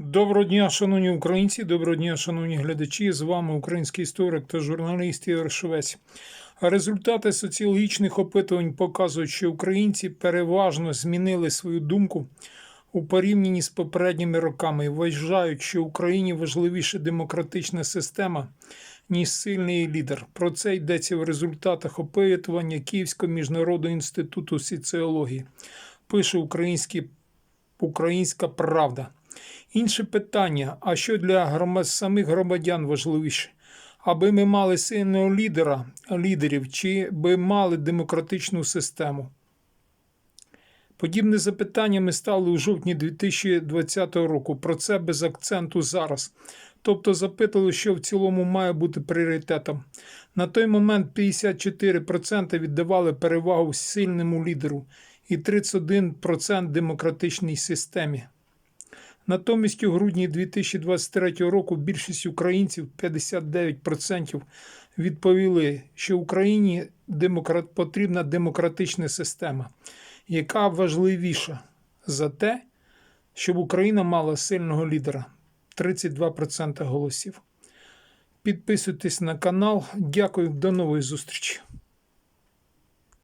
Доброго дня, шановні українці, доброго дня, шановні глядачі. З вами український історик та журналіст Ігор Швець. Результати соціологічних опитувань показують, що українці переважно змінили свою думку у порівнянні з попередніми роками і вважають, що Україні важливіша демократична система, ніж сильний лідер. Про це йдеться в результатах опитування Київського міжнародного інституту соціології. Пише український, Українська Правда. Інше питання: а що для грома- самих громадян важливіше? Аби ми мали сильного лідера, лідерів, чи би мали демократичну систему? Подібне запитання ми стали у жовтні 2020 року. Про це без акценту зараз. Тобто запитали, що в цілому має бути пріоритетом. На той момент 54% віддавали перевагу сильному лідеру і 31% демократичній системі. Натомість у грудні 2023 року більшість українців 59% відповіли, що Україні потрібна демократична система, яка важливіша за те, щоб Україна мала сильного лідера 32% голосів. Підписуйтесь на канал. Дякую, до нової зустрічі.